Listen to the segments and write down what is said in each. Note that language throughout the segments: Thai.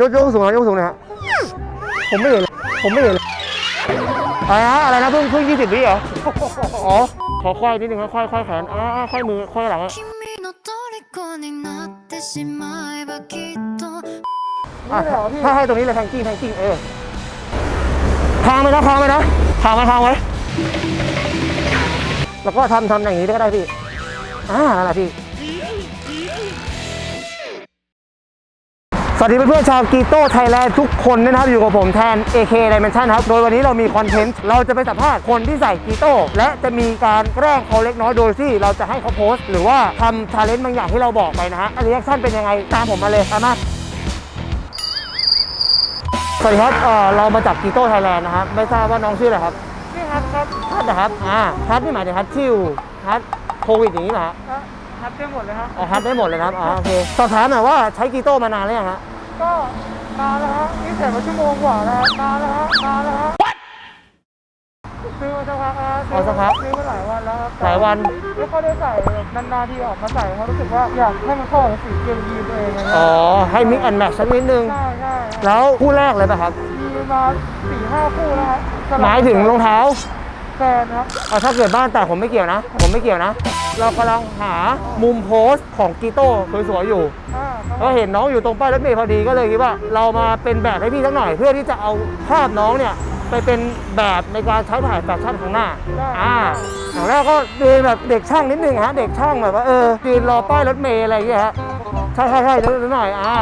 ยกยกสูงหนะยกสูงหนะฮะผมไม่เห็นเลยผมไม่เห็นเลยอะไรนะอะไรนะเพิ่งเพิ่งยี่สิบวิเหรออ๋อขอควายนิดนึงนะควายควายแขนอ่าอ่าควายมือควายหลังอะ 君の虜になってしまえばきっと อ่ะถ้าให้ตรงนี้เลยแทงกิ้งแทงกิ้งเออทางไหมนะทางไหมนะทางไหมทางไว้ แล้วก็ทำทำอย่างนี้ก็ได้พี่อ่านั่นแหละพี่ สวัสดีเพื่อนๆชาวกีโต้ไทยแลนด์ทุกคนนะครับอยู่กับผมแทน AK Dimension ครับ โดยวันนี้เรามีคอนเทนต์เราจะไปสัมภาษณ์คนที่ใส่กีโต้และจะมีการแกล้งเขาเล็กน้อยโดยที่เราจะให้เขาโพสต์ หรือว่าทำชาเลนจ์บางอย่างที่เราบอกไปนะฮะรีแอคชั่นเป็นยังไง ตามผมมาเลยตามมาสวัสดีครับเอ่อเรามาจากกีโต้ไทยแลนด์นะครับไม่ทราบว่าน้องชื่ออะไรครับชื่อฮัทครับฮัทนะครับอ่าฮัทนี่หมายถึงฮัทชิวฮัทโควิดอย่างนี้เหรอฮะ ทับได้หมดเลยครับ อ๋อฮัทได้หมดเลยนะครับ อ๋อโอเค สอบถามหน่อยว่าใช้กีโต้มานานหรือยังฮะ ก็นานแล้วฮะนี่ใส่มาชั่วโมงกว่าแล้วฮะนานแล้วฮะนานแล้วฮะซื้อมาสักพักแล้วซื้อมาซื้อมาหลายวันแล้วครับหลายวันไม่ค่อยได้ใส่นานๆที่ออกมาใส่เพราะรู้สึกว่าอยากให้มันเข้ากับสีเกงยีนตัวเองอะไรอ๋เงี้อยให้มิกแอนแมทสักนิดนึง ใช่ใช่แล้วคู่แรกเลยป่ะครับ มีมาสี่ห้าคู่แล้วฮะสลับหมายถึงรองเท้าแฟนครับเอาถ้าเกิดบ้านแต่ผมไม่เกี่ยวนะ ผมไม่เกี่ยวนะ เรากำลังหามุมโพสต์ของกีโต้สวยๆอยู่อ่าครับก็เห็นน้องอยู่ตรงป้ายรถเมล์พอดีก็เลยคิดว่า เรามาเป็นแบบให้พี่สักหน่อย เพื่อที่จะเอาภาพน้องเนี่ยไปเป็นแบบในการใช้ถ่ายแฟชั่นข้างหน้า อ่าอย่างแรกก็เดินแบบเด็กช่างนิดนึงฮะ เด็กช่างแบบว่าเออยืนรอป้ายรถเมล์อะไรอย่างเงี้ยฮะ ใช่ใช่ใช่นิดหน่อย อ่า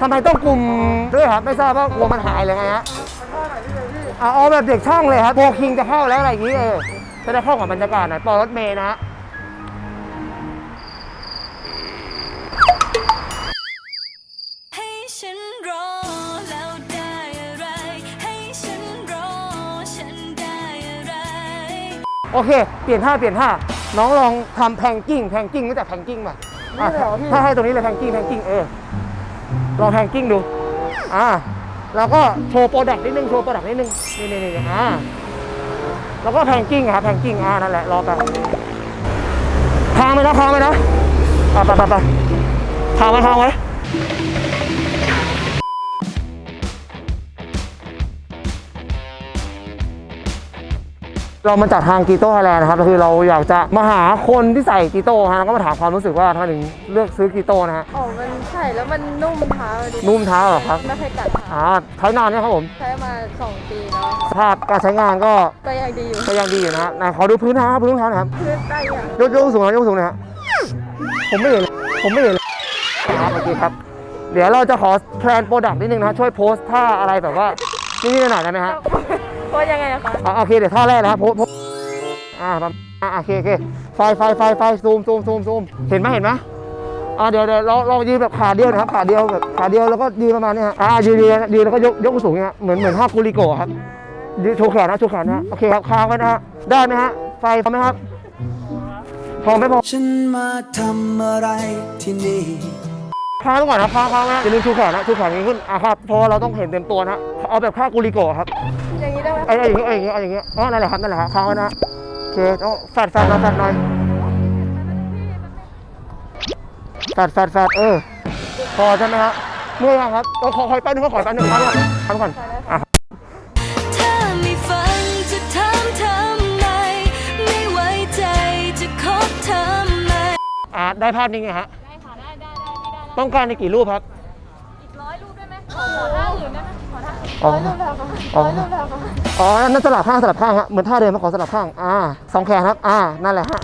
ทำไมต้องกลุ่มด้วยครับ ไม่ทราบว่ากลัวมันหายเลยไงฮะท่าไหนที่เลยพี่เอาเอาแบบเด็กช่างเลยครับโบคิงจะเข้าแล้วอะไรอย่างงี้เออ จะได้เข้ากับบรรยากาศหน่อยปอรถเมล์นะฮะให้ฉันรอแล้วได้อะไรให้ฉันรอฉันได้อะไรโอเค เปลี่ยนท่าเปลี่ยนท่า น้องลองทำแพงกิ้งแพงกิ้งรู้จักแพงกิ้งป่ะอะนี่เลยเหรอพี่ถ้าให้ตรงนี้เลยแพงกิ้งแพงกิ้งเออ ลองแพงกิ้งดู อ่า แล้วก็โชว์โปรดักต์นิดนึง โชว์โปรดักต์นิดนึง นี่นี่นี่อ่า แล้วก็แพงกิ้งครับแพงกิ้งอ่านั่นแหละรอไปทางไหมนะทางไหมนะอะไปไปไปทางไว้ทางไว้ เรามาจากทางกีโต้ไทยแลนด์นะครับก็คือเราอยากจะมาหาคนที่ใส่กีโต้ฮะแล้วก็มาถามความรู้สึกว่าทำไมถึงเลือกซื้อกีโต้นะฮะ อ๋อ มันใส่แล้วมันนุ่มเท้าดินุ่มเท้าเหรอครับ ไม่เคยกัดเท้าอ่าใช้นานเนี่ยงครับผมใช้มา 2 ปีแล้วสภาพการใช้งานก็ก็ยังดีอยู่ก็ยังดีอยู่นะฮะไหนขอดูพื้นเท้าพื้นรองเท้าหน่อยครับเพื่อนได้ยังยกยกสูงหนะยกสูงหนะฮะผมไม่เห็นเลยผมไม่เห็นเลยครับโอเคครับ เดี๋ยวเราจะขอแพลนโปรดักต์นิดนึงนะฮะช่วยโพสท่าอะไรแบบว่านิดๆหน่อยๆได้ไหมฮะโพสยังไงอะคะอะโอเคเดี๋ยวท่าแรกนะครับโพสโพสอ่าประมาณอ่าโอเคโอเคไฟไฟไฟไฟซูมซูมซูมซูมเห็นไหมเห็นไหมอ่าเดี๋ยวเดี๋ยวเราเรายืนแบบขาเดียวนะครับขาเดียวแบบขาเดียวแล้วก็ยืนประมาณนี้ฮะอ่ายืนยืนยืนแล้วก็ยกยกสูงเงี้ยเหมือนเหมือนท่ากุลิโกะครับยืนโชว์แขนนะโชว์แขนนะโอเคครับค้างไว้นะฮะได้ไหมฮะไฟพร้อมไหมครับพร้อมไหมพร้อมฉันมาทำอะไรที่นี่ค้างไว้ก่อนนะค้างค้างไว้นะอย่าลืมชูแขนนะชูแขนอย่างนี้ขึ้นอะครับเพราะว่าเราต้องเห็นเต็มตัวนะเอาแบบท่ากุลิโกะครับอย่างนี้ ไอ้ไอ้อย่างเงี้ไอ้อย่างงี้ไอ้อย่างเงี้อ๋อนั่นแหละครับนั่นแหละครับค้างไว้นะโอเคต้องแฟดแฟดหน่อยแฟดหน่อยแฟดแฟดแฟดเออพอใช่ไหมครับเมื่อยยังครับต้องขอคอยแป๊บนึงขอขอแป๊บนึงครับทำก่อนอะถ้าม่ฟังจะถามทำไมไม่ไว้ใจจะคบทำไมอะได้ภาพนี้ไงฮะได้ค่ะได้ได้ได้ได้แล้ต้องการในกี่รูปครับอีกร้อยรูปได้ไหมขอขอท่าอื่นได้ไหมขอท่าอ๋อร้อยรูปแล้วค่ะอ๋อร้อยรูปแล้วค่ะ อ๋อนั่นสลับข้างสลับข้างฮะเหมือนท่าเดิมมาขอสลับข้างอ่าสองแขนครับอ่านั่นแหละฮะ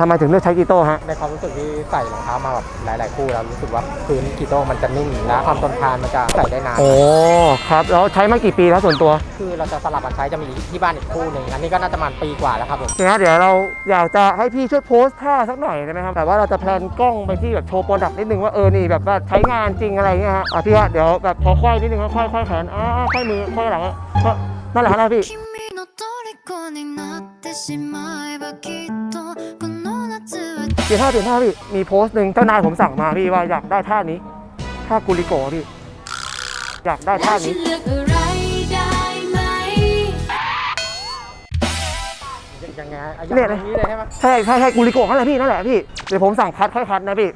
ทำไมถึงเลือกใช้กีโต้ฮะ ในความรู้สึกที่ใส่รองเท้ามาแบบหลาย ๆ คู่แล้วรู้สึกว่าพื้นกีโต้มันจะนิ่มและความทนทานมันจะใส่ได้นาน โอ้ครับแล้วใช้มากี่ปีแล้วส่วนตัว คือเราจะสลับกันใช้จะมีที่บ้านอีกคู่หนึ่งอันนี้ก็น่าจะประมาณปีกว่าแล้วครับผม โอเคฮะเดี๋ยวเราอยากจะให้พี่ช่วยโพสท่าสักหน่อยได้ไหมครับแต่ว่าเราจะแพลนกล้องไปที่แบบโชว์โปรดักต์นิดนึงว่าเออนี่แบบว่าใช้งานจริงอะไรเงี้ยฮะอ่ะพี่ฮะเดี๋ยวแบบขอควายนิดนึงนะควายควายแขนอ่าควายมือควายหลังอ่ะก็นั่นแหละฮะนะพี่ 君の虜になってしまえばきっと เปลี่ยนท่าเปลี่ยนท่าพี่ มีโพสต์หนึ่งเจ้านายผมสั่งมาพี่ว่าอยากได้ท่านี้ ท่ากุลิโกพี่ อยากได้ท่านี้เนี่ยเลยรใช่ไหมใช่ใช่กุลิโกะนั่นแหละพี่นั่นแหละพี่เดี๋ยวผมสั่งคัดค่อยคัดนะพี่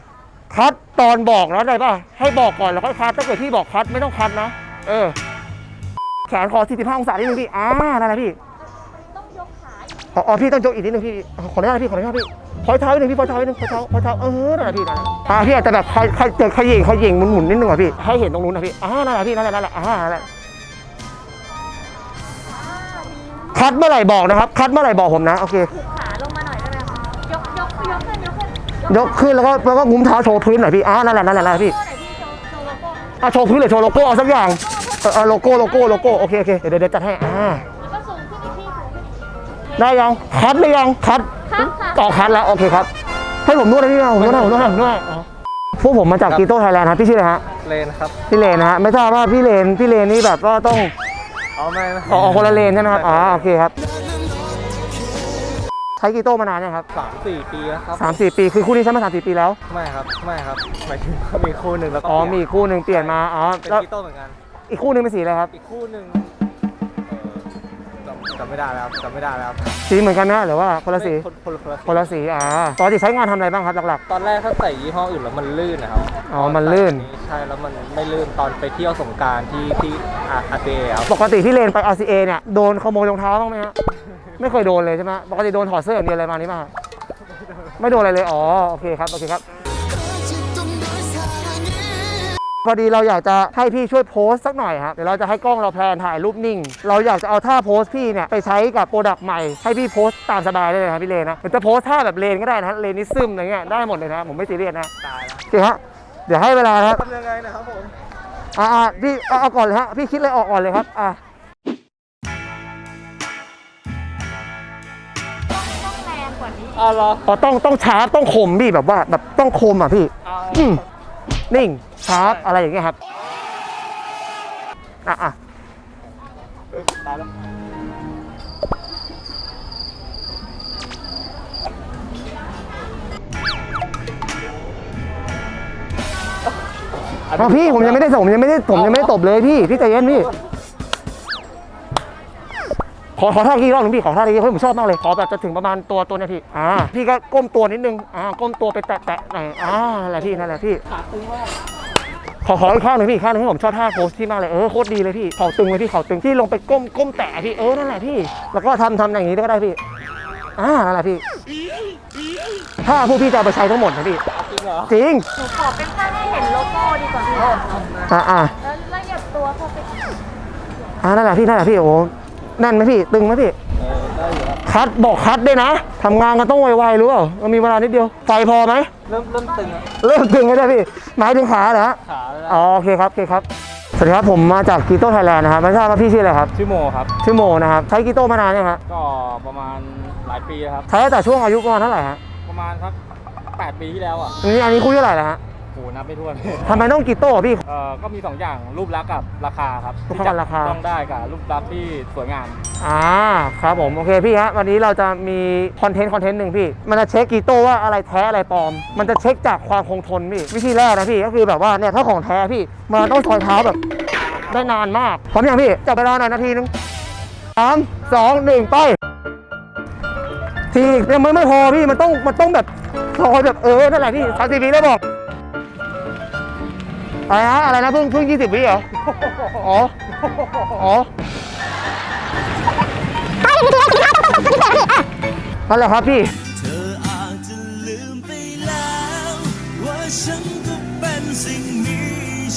คัดตอนบอกแล้วได้ป่ะให้บอกก่อนแล้วค่อยคัดถ้าเกิดพี่บอกคัดไม่ต้องคัดนะเออแขนคอ45องศานิดนึงพี่อ่านั่นแหละพี่ อีกอ๋ออ๋อพี่ต้องยกอีกนิดนึงพี่ขออนุญาตพี่ขออนุญาตพี่พอยเท้านิดนึงพี่พอยเท้านิดนึงพอยเท้าพอยเท้าเออนั่นแหละพี่นั่นแหละอ่าพี่อาจจะแบบใครใครเจอขยิงขยิงหมุนหมุนๆนิดนึงอะพี่ให้เห็นตรงนู้นนะพี่อ่านั่นแหละพี่นั่นแหละนั่นแหละอ่านั่นแหละคัดเมื่อไหร่บอกนะครับ คัดเมื่อไหร่บอกผมนะโอเคผูกขาลงมาหน่อยได้ไหมคะยกยกยกขึ้นยกขึ้นยกขึ้นแล้วก็แล้วก็งุ้มเท้าโชว์พื้นหน่อยพี่อ่านั่นแหละนั่นแหละนั่นแหละพี่โชว์หน่อยพี่โชว์โชว์โลโก้อะโชว์พื้นหรือโชว์โลโก้เอาสักอย่างเออเออโลโก้โลโก้โลโก้โอเคโอเคเดี๋ยวเดี๋ยวจัดให้อ่า ได้ยังคัดหรือยังคัดครับค่ะต่อคัดแล้วโอเคครับ ให้ผมนวดให้พี่นะผมนวดให้ผมนวดให้ผมนวดให้อ๋อพวกผมมาจากกีโต้ไทยแลนด์ครับพี่ชื่ออะไรฮะเลนครับพี่เลนนะฮะไม่ทราบว่าพี่เลนพี่เลนนี่แบบว่าต้องเอาไม่นะออกคนละเลนใช่ไหมครับอ๋อโอเคครับใช้กีโต้มานานยังครับสามสี่ปีแล้วครับสามสี่ปีคือคู่นี้ใช้มาสามสี่ปีแล้วไม่ครับไม่ครับหมายถึงว่ามีคู่หนึ่งแล้วก็อ๋อเปลี่ยนมีอีกคู่หนึ่งเปลี่ยนมาอ๋อเป็นแล้วกีโต้เหมือนกันอีกคู่หนึ่งเป็นสีอะไรครับ อีกคู่หนึ่งเอ่อ จำจำไม่ได้แล้วครับจำไม่ได้แล้วครับสีเหมือนกันนะหรือว่าคนละสีคนคนละคนละสีคนละสีอ่าปกติใช้งานทำอะไรบ้างครับหลักตอนแรกถ้าใส่ยี่ห้ออื่นแล้วมันลื่นนะครับอ๋อมันลื่นตอใส่อัใช่แล้วมันไม่ลื่นตอนไปเที่ยวสงกรารที่ที่อาเซียครับๆปกติพี่เลนไป RCA เนี่ยโดนขโมยรองเท้าบ้างไหมฮะไม่เคยโดนเลยใช่ไหมปกติโดนถอดเสื้ออย่างเดียวอะไรมานี้มาไม่โดนอะไรเลยอ๋อโอเคครับโอเคครับ อดีเราอยากจะให้พี่ช่วยโพสต์สักหน่อยครับเดี๋ยวเราจะให้กล้องเราแพลนถ่ายรูปนิ่ง เราอยากจะเอาท่าโพสต์พี่เนี่ยไปใช้กับโปรดักต์ใหม่ให้พี่โพสต์ตามสบายได้เลยนะครับพี่เลนนะหรือจะโพสต์ท่าแบบเลนก็ได้นะเลนนิซึมอะไรเงี้ยได้หมดเลยนะผมไม่ซีเรียสนะตายแล้วโอเคฮะเดี๋ยวให้เวลานะครับทำยังไงนะครับผมอ่าอ่าพี่เอาเอาก่อนเลยฮะพี่คิดเลยออกก่อนเลยครับอ่าต้องแรงกว่านี้อ้าวเหรอพอต้องต้องชาร์ปต้องคมพี่แบบว่าแบบต้องคมอะพี่เอาอืม นิ่งชาร์ปอะไรอย่างเงี้ยครับอะอะตายแล้วเอาพี่ผมยังไม่ได้ส่งผมยังไม่ได้ผมยังไม่ได้ตบเลยพี่พี่ใจเย็นพี่ ขอขอท่ากี่รอบหนึงพี่ขอท่ากี่เฮ้ยผมชอบมากเลยขอแบบจะถึงประมาณตัวตัวเนี้ยพี่อ่าพี่ก็ก้มตัวนิดนึงอ่าก้มตัวไปแตะแตะหน่อยอ่านั่นแหละพี่นั่นแหละพี่ขาตึงมากขอขออีกข้างหนึ่งพี่อีกข้างหนึงให้ผมชอบท่าโพสที่มากเลยเออโคตรดีเลยพี่เข่าตึงเลยพี่เข่าตึงที่ลงไปก้มก้มแตะพี่เออนั่นแหละพี่ แล้วก็ทำทำอย่างนี้ก็ได้พี่อ่านั่นแหละพี่ถ้าผู้พี่จะเอาไปใช้ทั้งหมดนะพี่จริงเหรอจริงหนูขอเป็นท่าให้เห็นโลโก้ดีกว่าพี่อ่าอ่าแล้วแล้วเหยียบตัวเข้าไปอ่านั่นแหละพี่นั่นแหละพี่โอ้ แน่นไหมพี่ ตึงไหมพี่เออได้อยู่ครับคัดบอกคัดด้วยนะทำงานกันต้องไวๆรู้เปล่าเรามีเวลานิดเดียว ไฟพอไหม เริ่มเริ่มตึงอะเริ่มตึงแล้วได้พี่ หมายถึงขาเหรอฮะขาแล้วนะอ๋อโอเคครับโอเคครับ สวัสดีครับผมมาจากกีโต้ไทยแลนด์นะครับไม่ทราบว่าพี่ชื่ออะไรครับ ชื่อโมครับ ชื่อโมนะครับ ใช้กีโต้มานานยังครับก็ประมาณหลายปีแล้วครับ ใช้ตั้งแต่ช่วงอายุประมาณเท่าไหร่ฮะประมาณสักแปดปีที่แล้วอะ อันนี้อันนี้คู่เท่าไหร่แล้วฮะโหนับไม่ถ้วนทำไมต้องกีโต้อะพี่ เอ่อก็มีสองอย่างรูปลักษณ์กับราคาครับรูปลักษณ์กับราคาต้องได้กับรูปลักษณ์ที่สวยงาม อ่าครับผมโอเคพี่ฮะวันนี้เราจะมีคอนเทนต์คอนเทนต์หนึ่งพี่ มันจะเช็คกีโต้ว่าอะไรแท้อะไรปลอม มันจะเช็คจากความคงทนพี่วิธีแรกนะพี่ก็คือแบบว่าเนี่ยถ้าของแท้พี่มันต้องซอยเท้าแบบ ได้นานมากพร้อมยังพี่จับเวลาหน่อยนาทีนึงสามสองหนึ่งไปทียังไม่ไม่พอพี่มันต้องมันต้องแบบซอยแบบเออนั่นแหละพี่สามสิบวิแล้วบอก อะไรนะอะไรนะเพิ่งเพิ่งยี่สิบวิเหรอ อ๋อ อ๋อนั่นแหละครับพี่เธออาจจะลืมไปแล้วว่าฉันก็เป็นสิ่งมี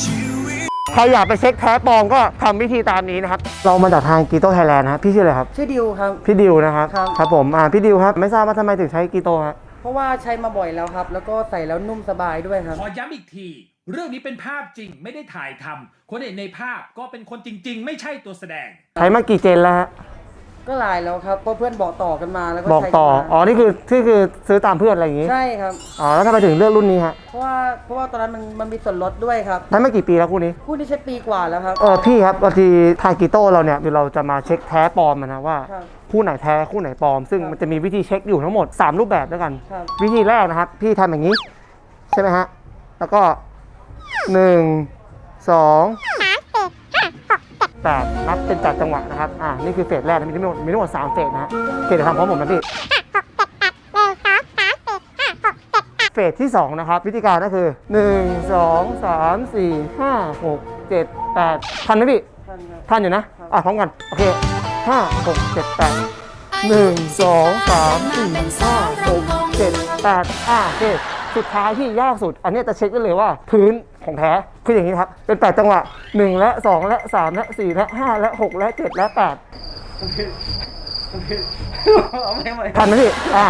ชีวิตใครอยากไปเช็คแท้ปลอมก็ทำวิธีตามนี้นะครับ เรามาจากทางกีโตไทยแลนด์นะครับพี่ชื่ออะไรครับ ชื่อดิวครับ พี่ดิวนะครับ ครับ ครับผม อ่า พี่ดิวครับ ไม่ทราบว่าทำไมถึงใช้กีโตฮะ เพราะว่าใช้มาบ่อยแล้วครับ แล้วก็ใส่แล้วนุ่มสบายด้วยครับ ขอย้ำอีกที เรื่องนี้เป็นภาพจริงไม่ได้ถ่ายทำคนเห็นในภาพก็เป็นคนจริง ๆ ไม่ใช่ตัวแสดง ใช้มากี่เจนแล้วฮะก็หลายแล้วครับเพราะเพื่อนบอกต่อกันมาแล้วก็บอกใช้ต่อกันมาอ๋อ นี่คือที่คือซื้อตามเพื่อนอะไรอย่างงี้ ใช่ครับ อ๋อ แล้วทำไมถึงเลือกรุ่นนี้ฮะ เพราะว่าเพราะว่าตอนนั้นมันมันมีส่วนลดด้วยครับ ใช้มากี่ปีแล้วคู่นี้ คู่นี้ใช้ปีกว่าแล้วครับ เออพี่ครับบางทีทางกีโต้เราเนี่ยเดี๋ยวเราจะมาเช็คแท้ปลอมอะนะว่า ครับคู่ไหนแท้คู่ไหนปลอม ซึ่งครับมันจะมีวิธีเช็คอยู่ทั้งหมด 3 รูปแบบด้วยกัน ครับ วิธีแรกนะครับ พี่ทำอย่างนี้ ใช่ไหมฮะ แล้วก็ หนึ่งสอง8นับเป็น8จังหวะนะครับ อ่า นี่คือเฟสแรกนะมีทั้งหมดมีทั้งหมด3เฟสนะฮะโอเคเดี๋ยวทำพร้อมผมนะพี่เฟสที่ 2 นะครับ วิธีการก็คือ 1 2 3 4 5 6 7 8ทันไหมพี่ทันอยู่นะ อะ พร้อมกัน โอเค5 6 7 8 1 2 3 4 5 6 7 8อะโอเคสุดท้ายที่ยากสุด อันนี้จะเช็คได้เลยว่า พื้น ของแท้คืออย่างนี้ครับ เป็น 8 จังหวะ 1 และ 2 และ 3 และ 4 และ 5 และ 6 และ 7 และ 8 ทันไหมพี่อ่า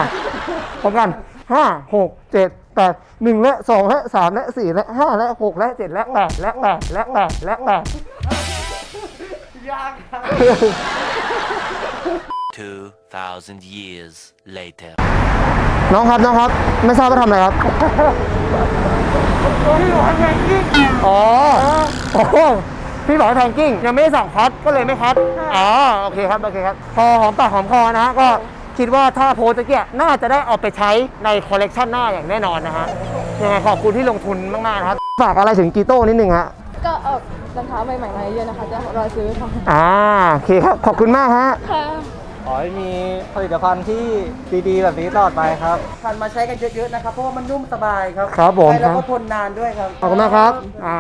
พร้อมกันห้าหกเจ็ดแปดหนึ่งและสองและสามและสี่และห้าและหกและเจ็ดและแปดและแปดและแปดและแปด2,000 years later. น้องครับ น้องครับ ไม่ทราบว่าทำอะไรครับ อ๋อโอ้โหพี่บอกให้แพงกิ้งยังไม่ได้สั่งคัดก็เลยไม่คัดอ๋อโอเคครับโอเคครับพอหอมปากหอมคอนะฮะก็คิดว่าถ้าโพสต์ตะเกียน่าจะได้เอาไปใช้ในคอลเลกชันหน้าอย่างแน่นอนนะฮะยังไงขอบคุณที่ลงทุนมากๆนะครับฝากอะไรถึงกีโต้นิดนึงฮะก็เออรองเท้าใหม่ๆมาเยอะๆนะคะจะรอซื้อค่ะอ่าโอเคครับขอบคุณมากฮะค่ะขอ ให้มีผลิตภัณฑ์ที่ดีๆแบบนี้ตลอดไปครับทันมาใช้กันเยอะๆนะครับ เพราะว่ามันนุ่มสบายครับครับผมใช้แล้วครัก็บทนนานด้วยครับขอบคุณมากครับอ่า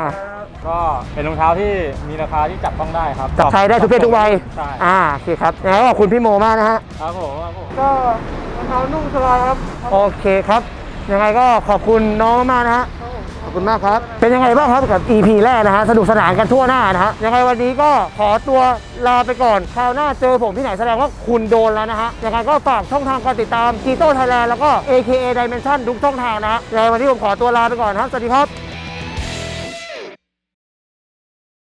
ก็เป็นรองเท้าที่มีราคาที่จับต้องได้ครับจับใช้ได้ทุกเพศทุกวัยใช่อ่าโอเคครับยังไงก็ขอบคุณพี่โมมากนะฮะ ครับผมครับผม ก็รองเท้านุ่มสบายครับ โอเคครับ ยังไงก็ขอบคุณน้องมากนะฮะขอบ คุณมากครับ เป็นยังไงบ้างครับกับ EP แรกนะฮะสนุกสนานกันทั่วหน้านะฮะยังไงวันนี้ก็ขอตัวลาไปก่อนคราวหน้าเจอผมที่ไหนแสดงว่าคุณโดนแล้วนะฮะยังไงก็ฝากช่องทางการติดตาม g ีโต้ไทยแลนด์แล้วก็ AKA Dimension ทุกช่องทางนะฮะยังไงวันนี้ผมขอตัวลาไปก่อนครับสวัสดีครับ